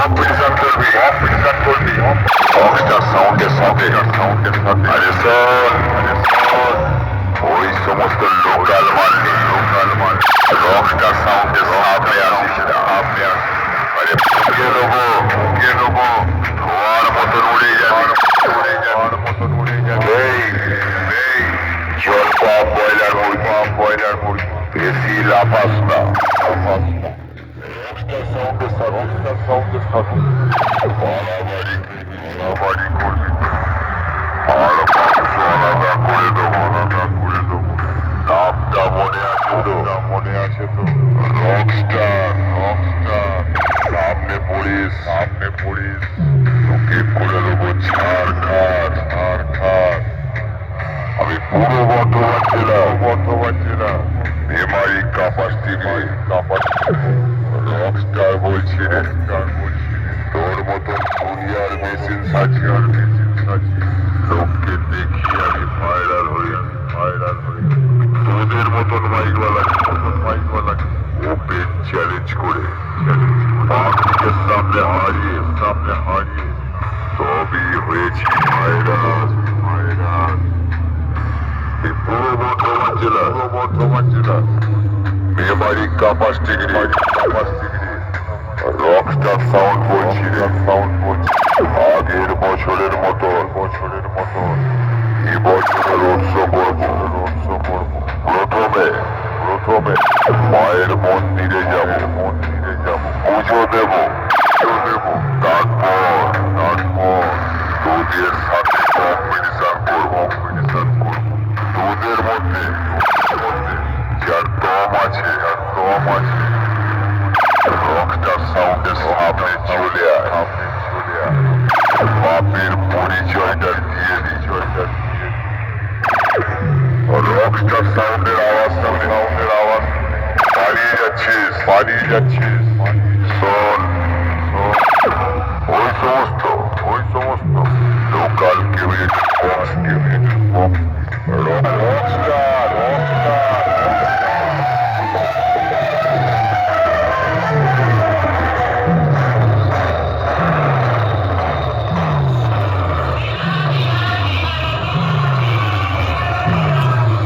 Competition করবি competition করবি Rockstar সাউন্ডের সাথে সাউন্ডের সাথে আরে শোন ওই সমস্ত লোকাল মাল লোকাল মাল রকস্টার সাউন্ডের সামনে আসিস না আসিস আরে ফুকে দেবো ফুকে ধোয়ার মতন উড়ে যাবে উড়ে যাওয়ার মতন উড়ে যাবে এই জল পাপ বয়লার মুরগি পাপ বয়লার মুরগি বেশি মনে আছে তো মনে আছে তো রকস্টার রকস্টার সামনে পড়িস সামনে পড়িস তোকে করে দেবো ছাড় খাট ছাড় খাট আমি পুরো বর্ধমান জেলা বর্ধমান জেলা মেমারি কাপাস থেকে কাপাস রকস্টার বলছি রে রকস্টার বলছি রে। তোর মতন দুনিয়ার মেশিন সাজিয়ার মেশিন সাজিয়ে লোককে দেখি আমি ভাইরাল হই ভাইরাল হই তোদের মতন মাইকওয়ালা মতন মাইকওয়ালা ওপেন চ্যালেঞ্জ করে পাবলিকের সামনে হারিয়ে সামনে হারিয়ে তবেই হয়েছি ভাইরাল ভাইরাল এই পুরো বর্ধমান জেলা পুরো বর্ধমান জেলা মেমারি কাপাস ডিগ্রি কাপাস ডিগ্রি রকস্টার সাউন্ড বলছি রে সাউন্ড বলছি। আগের বছরের মতো বছরের মতো। এই বছরের উৎসব উৎসব করব প্রথমে প্রথমে মায়ের মন্দিরে যাব মন্দিরে যাব। পুজো দেব। পুজো দেব। তারপর তারপর দুধের সাথে রকস্টার সাউন্ডের সামনে চলে আয় সামনে চলে আয় বাপের পরিচয়টা দিয়ে পরিচয়টা দিয়ে রকস্টার সাউন্ডের আওয়াজ শুনে সাউন্ডের আওয়াজ পালিয়ে যাচ্ছিস পালিয়ে যাচ্ছিস শোন শোন ওই সমস্ত ওই সমস্ত লোকাল কেউ বক্স কেউ বক্স